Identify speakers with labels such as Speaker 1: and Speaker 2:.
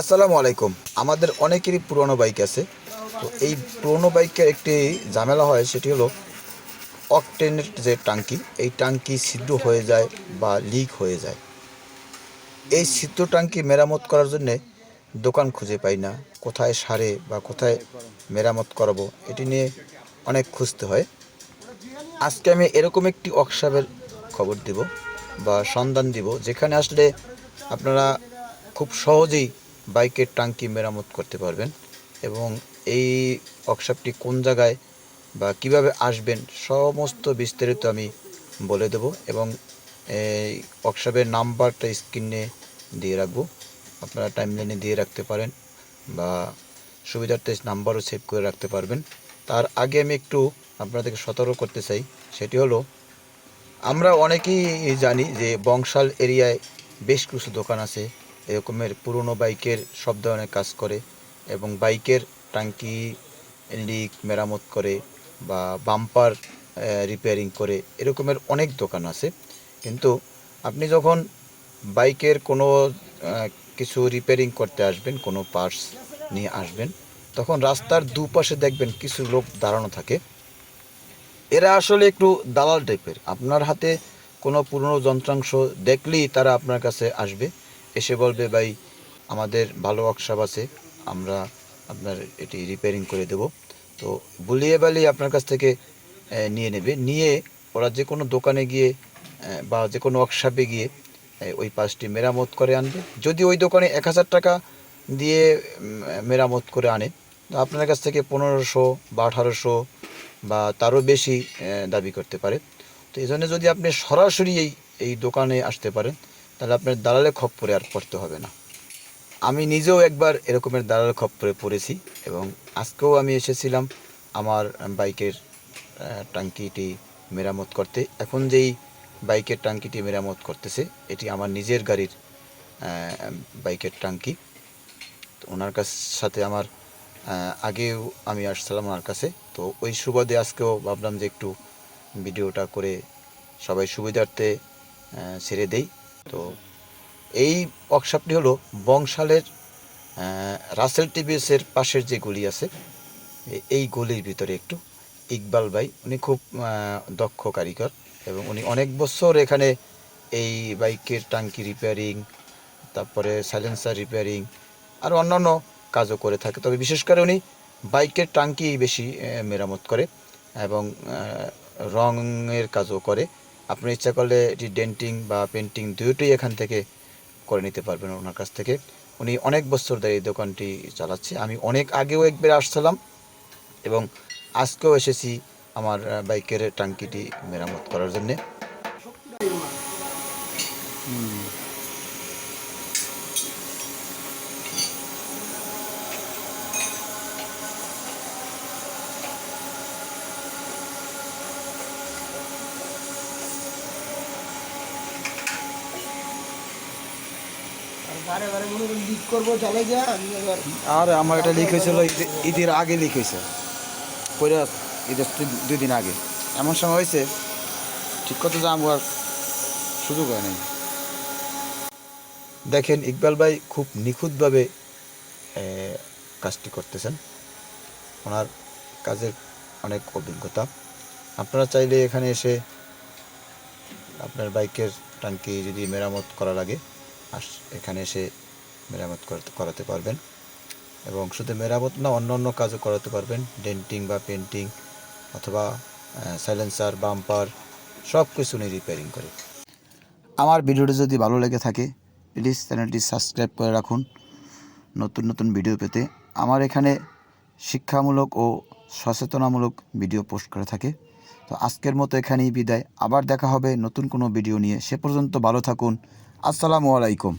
Speaker 1: আসসালামু আলাইকুম। আমাদের অনেকেরই পুরনো বাইক আছে। তো এই পুরনো বাইকের একটি ঝামেলা হয়, সেটি হলো অকটেনের যে টাঙ্কি, এই টাঙ্কি ছিদ্র হয়ে যায় বা লিক হয়ে যায়। এই ছিদ্র টাঙ্কি মেরামত করার জন্যে দোকান খুঁজে পাই না, কোথায় সারে বা কোথায় মেরামত করাবো, এটি নিয়ে অনেক খুঁজতে হয়। আজকে আমি এরকম একটি ওয়ার্কশপের খবর দিব বা সন্ধান দিব, যেখানে আসলে আপনারা খুব সহজেই বাইকের টাঙ্কি মেরামত করতে পারবেন এবং এই ওয়ার্কশপটি কোন জায়গায় বা কীভাবে আসবেন সমস্ত বিস্তারিত আমি বলে দেব এবং এই ওয়ার্কশপের নাম্বারটা স্ক্রিনে দিয়ে রাখব। আপনারা টাইমলাইনে দিয়ে রাখতে পারেন বা সুবিধার্থে নাম্বারও সেভ করে রাখতে পারবেন। তার আগে আমি একটু আপনাদেরকে সতর্ক করতে চাই, সেটি হলো, আমরা অনেকেই জানি যে বংশাল এরিয়ায় বেশ কিছু দোকান আছে। এরকমের পুরনো বাইকের সব ধরনের কাজ করে এবং বাইকের টাঙ্কি লিক, মেরামত করে বা বাম্পার রিপেয়ারিং করে এরকমের অনেক দোকান আছে। কিন্তু আপনি যখন বাইকের কোনো কিছু রিপেয়ারিং করতে আসবেন, কোনো পার্টস নিয়ে আসবেন, তখন রাস্তার দুপাশে দেখবেন কিছু লোক দাঁড়ানো থাকে। এরা আসলে একটু দালাল টাইপের আপনার হাতে কোনো পুরনো যন্ত্রাংশ দেখলেই তারা আপনার কাছে আসবে। এসে বলবে, ভাই, আমাদের ভালো ওয়ার্কশপ আছে, আমরা আপনার এটি রিপেয়ারিং করে দেব। তো বুলিয়ে বালি আপনার কাছ থেকে নিয়ে নেবে। নিয়ে ওরা যে কোনো দোকানে গিয়ে বা যে কোনো ওয়ার্কশপে গিয়ে ওই পাশটি মেরামত করে আনবে। যদি ওই দোকানে এক হাজার টাকা দিয়ে মেরামত করে আনে, তো আপনার কাছ থেকে পনেরোশো বা আঠারোশো বা তারও বেশি দাবি করতে পারে। তো এই জন্য যদি আপনি সরাসরি এই এই দোকানে আসতে পারেন তাহলে আপনার দালালে খপ্পরে আর পড়তে হবে না। আমি নিজেও একবার এরকমের দালাল খপ্পরে পড়েছি এবং আজকেও আমি এসেছিলাম আমার বাইকের টাঙ্কিটি মেরামত করতে। এখন যেই বাইকের টাঙ্কিটি মেরামত করতেছে, এটি আমার নিজের গাড়ির বাইকের টাঙ্কি তো ওনার কাছ, সাথে আমার আগেও আমি আসছিলাম ওনার কাছে। তো ওই সুবাদে আজকেও ভাবলাম যে একটু ভিডিওটা করে সবাই সুবিধার্থে ছেড়ে দেই। তো এই ওয়ার্কশপটি হলো বংশালের রাসেল টিভিএসের পাশের যে গলি আছে এই গলির ভিতরে একটু ইকবাল ভাই, উনি খুব দক্ষ কারিগর এবং উনি অনেক বছর এখানে এই বাইকের টাঙ্কি রিপেয়ারিং তারপরে সাইলেন্সার রিপেয়ারিং আর অন্যান্য কাজও করে থাকে। তবে বিশেষ করে উনি বাইকের টাঙ্কি বেশি মেরামত করে এবং রঙের কাজও করে। আপনি ইচ্ছা করলে এটি ডেন্টিং বা পেন্টিং দুটোই এখান থেকে করে নিতে পারবেন ওনার কাছ থেকে। উনি অনেক বছর ধরে এই দোকানটি চালাচ্ছে। আমি অনেক আগেও একবার আসছিলাম এবং আজকেও এসেছি আমার বাইকের টাঙ্কিটি মেরামত করার জন্যে।
Speaker 2: এবার
Speaker 1: আর আমার এটা লিক হয়েছিল, ঈদে- ঈদের আগে লিক হয়েছে। ঈদের দুই- দিন আগে। এমন সময় হয়েছে, ঠিক কথা যাব আর সুযোগ হয় নাই। দেখেন, ইকবাল ভাই খুব নিখুঁতভাবে কাজটি করতেছেন। ওনার কাজের অনেক অভিজ্ঞতা। আপনারা চাইলে এখানে এসে আপনার বাইকের টাঙ্কি যদি মেরামত করা লাগে। এখানে এসে মেরামত করতে করাতে পারবেন। এবং শুধু মেরামত না, অন্য অন্য কাজও করাতে পারবেন। ডেন্টিং বা পেন্টিং অথবা সাইলেন্সার, বাম্পার সব কিছু নিয়ে রিপেয়ারিং করে। আমার ভিডিওটি যদি ভালো লেগে থাকে প্লিজ চ্যানেলটি সাবস্ক্রাইব করে রাখুন। নতুন নতুন ভিডিও পেতে আমার এখানে শিক্ষামূলক ও সচেতনামূলক ভিডিও পোস্ট করে থাকে। তো আজকের মতো এখানেই বিদায়। আবার দেখা হবে নতুন কোনো ভিডিও নিয়ে। সে পর্যন্ত ভালো থাকুন। আসসালামু আলাইকুম।